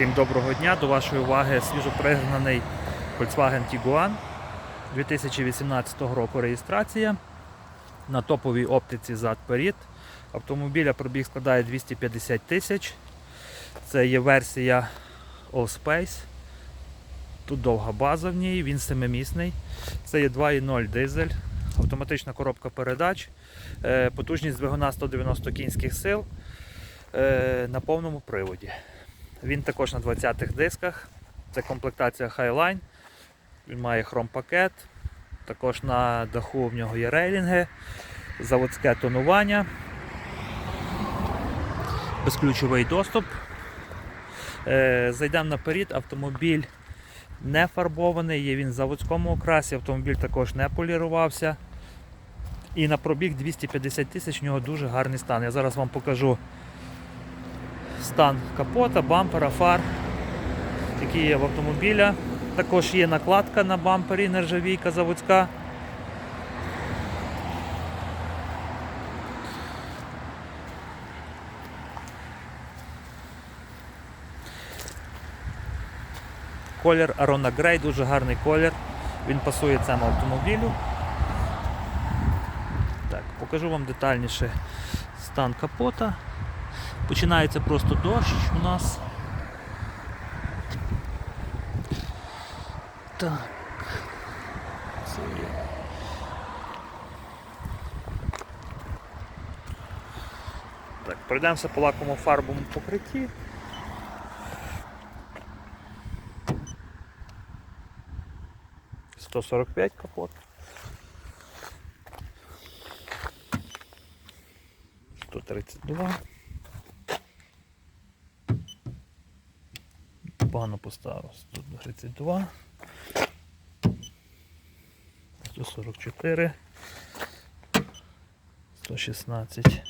Всім доброго дня. До вашої уваги свіжопригнаний Volkswagen Tiguan 2018 року реєстрація на топовій оптиці зад-перед. Автомобіля пробіг складає 250 тисяч. Це є версія Allspace. Тут довга база в ній, він семимісний. Це є 2.0 дизель, автоматична коробка передач, е, потужність двигуна 190 кінських сил е, на повному приводі. Він також на 20-х дисках. Це комплектація Highline. Він має хром-пакет. Також на даху в нього є рейлінги, заводське тонування, безключовий доступ. Е, Зайдемо наперед, автомобіль не фарбований, є він в заводському окрасі, автомобіль також не полірувався. І на пробіг 250 тисяч в нього дуже гарний стан. Я зараз вам покажу стан капота, бампера, фар, які є в автомобіля. Також є накладка на бампері, нержавійка заводська. Колір Arona Grey, дуже гарний колір. Він пасує цьому автомобілю. Так, покажу вам детальніше стан капота. Починається просто дощ у нас. Так. Це є. Так, пройдемося по лакому фарбовому покритті. Сто сорок п'ять капот. 132 непогано поставив. 132, 144, 116,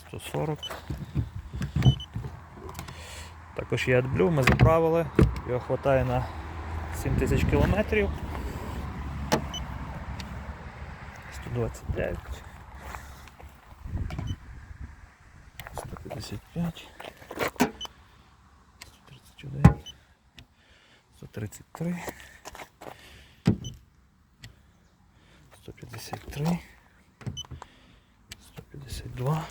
140. Також є адблю, ми заправили, його вистачає на 7000 кілометрів. 125. 155. 133, 153, 152.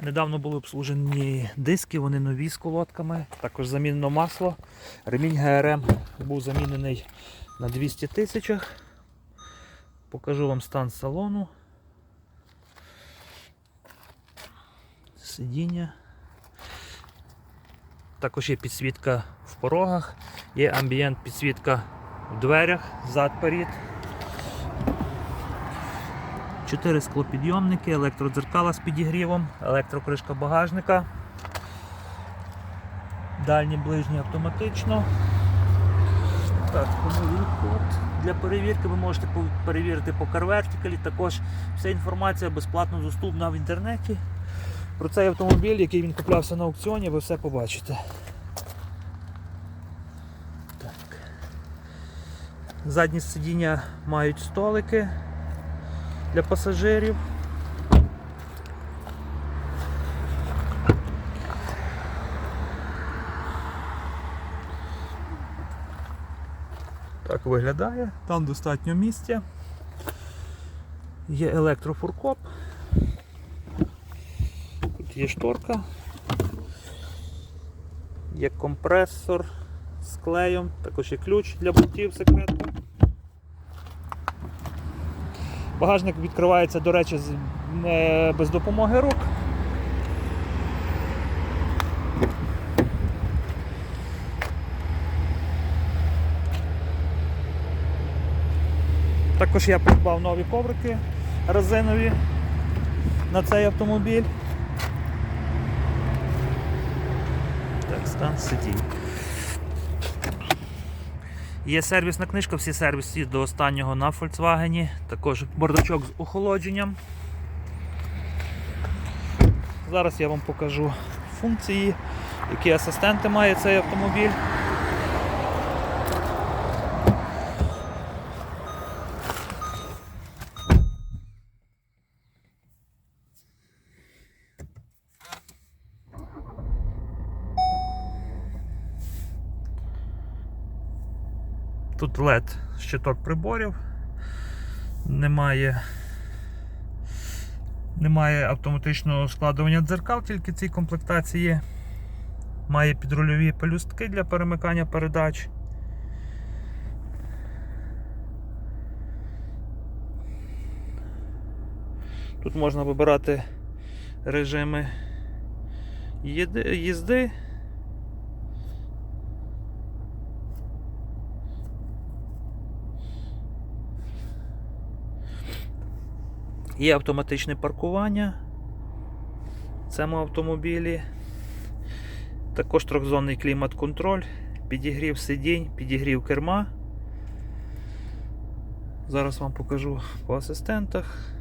Недавно були обслужені диски, вони нові з колодками, також замінено масло. Ремінь ГРМ був замінений на 200 тисячах. Покажу вам стан салону. сидіння. Також є підсвітка в порогах, є амбієнт підсвітка в дверях, зад перед. Чотири склопідйомники, електродзеркала з підігрівом, електрокришка багажника. Дальні ближні автоматично. Так. Для перевірки ви можете перевірити по CarVertical. Також вся інформація безплатно доступна в інтернеті. Про цей автомобіль, який він куплявся на аукціоні, ви все побачите. Так. Задні сидіння мають столики для пасажирів. Так виглядає, там достатньо місця. Є електрофуркоп. Є шторка, є компресор з клеєм, також є ключ для болтів секретно. Багажник відкривається, до речі, е, без допомоги рук. Також я придбав нові коврики резинові на цей автомобіль. Стан. Є сервісна книжка, всі сервіси до останнього на Volkswagen. Також бардачок з охолодженням. Зараз я вам покажу функції, які асистенти має цей автомобіль. Тут LED щиток приборів. Немає. Немає автоматичного складування дзеркал, тільки цій комплектації. Має підрульові пелюстки для перемикання передач. Тут можна вибирати режими їзди. Є автоматичне паркування в цьому автомобілі. Також трьохзонний клімат-контроль, підігрів сидінь, підігрів керма. Зараз вам покажу по асистентах.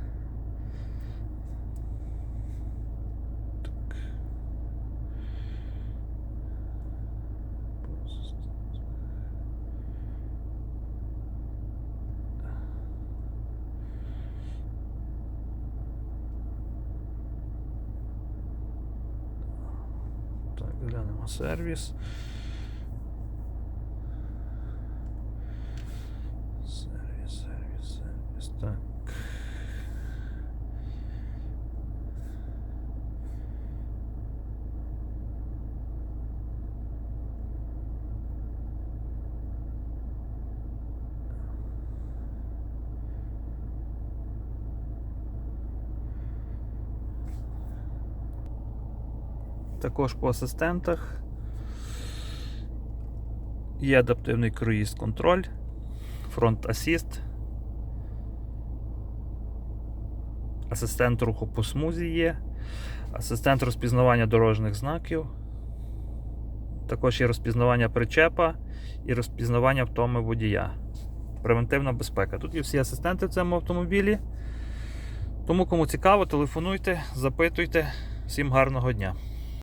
Глянемо сервіс. Сервіс, сервіс, сервіс. Так. Також по асистентах є адаптивний круїз контроль, фронт асіст, асистент руху по смузі є, асистент розпізнавання дорожніх знаків. Також є розпізнавання причепа і розпізнавання втоми водія. Превентивна безпека. Тут є всі асистенти в цьому автомобілі. Тому, кому цікаво, телефонуйте, запитуйте. Всім гарного дня!